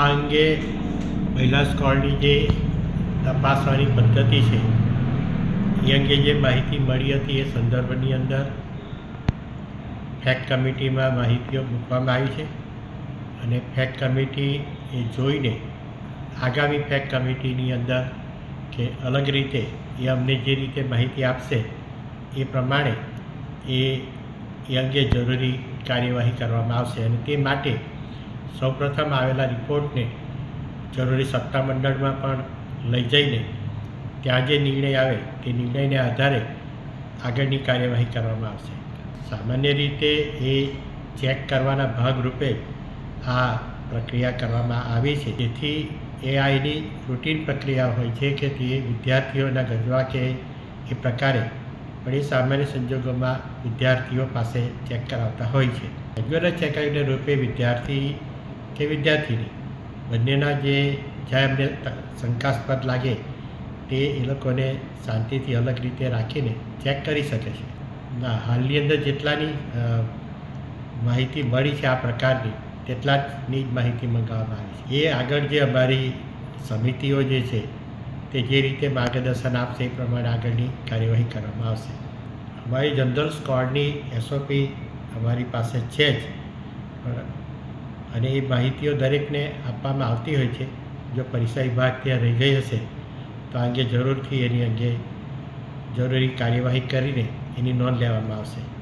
આ અંગે મહિલા સ્કોડની જે તપાસવાની પદ્ધતિ છે, એ અંગે જે માહિતી મળી હતી એ સંદર્ભની અંદર ફેક્ટ કમિટીમાં માહિતીઓ મૂકવામાં આવી છે અને ફેક્ટ કમિટી એ જોઈને આગામી ફેક કમિટીની અંદર કે અલગ રીતે એ અમને જે રીતે માહિતી આપશે એ પ્રમાણે એ એ અંગે જરૂરી કાર્યવાહી કરવામાં આવશે અને તે માટે સૌપ્રથમ આવેલા રિપોર્ટને જરૂરી સત્તામંડળમાં પણ લઈ જઈને ત્યાં જે નિર્ણય આવે તે નિર્ણયને આધારે આગળની કાર્યવાહી કરવામાં આવશે. સામાન્ય રીતે એ ચેક કરવાના ભાગરૂપે આ પ્રક્રિયા કરવામાં આવી છે. જેથી એઆઈની આઈની રૂટીન પ્રક્રિયા હોય છે કે તે વિદ્યાર્થીઓના ગજવા કે એ પ્રકારે પણ એ સામાન્ય સંજોગોમાં વિદ્યાર્થીઓ પાસે ચેક કરાવતા હોય છે. રેગ્યુલર ચેકઆઉટને રૂપે વિદ્યાર્થી કે વિદ્યાર્થીની બંનેના જે જ્યાં એમને શંકાસ્પદ લાગે તે એ લોકોને શાંતિથી અલગ રીતે રાખીને ચેક કરી શકે છે. ના, હાલની અંદર જેટલાની માહિતી મળી છે આ પ્રકારની તેટલા જની જ માહિતી મંગાવવામાં આવી છે. એ આગળ જે અમારી સમિતિઓ જે છે, તે જે રીતે માર્ગદર્શન આપશે એ પ્રમાણે આગળની કાર્યવાહી કરવામાં આવશે. અમારી જનરલ સ્કોડની એસઓપી અમારી પાસે છે જ અને એ માહિતીઓ દરેકને આપવામાં આવતી હોય છે. જો પરીક્ષા વિભાગ ત્યાં રહી ગઈ હશે, તો આ અંગે જરૂરથી એની અંગે જરૂરી કાર્યવાહી કરીને એની નોંધ લેવામાં આવશે.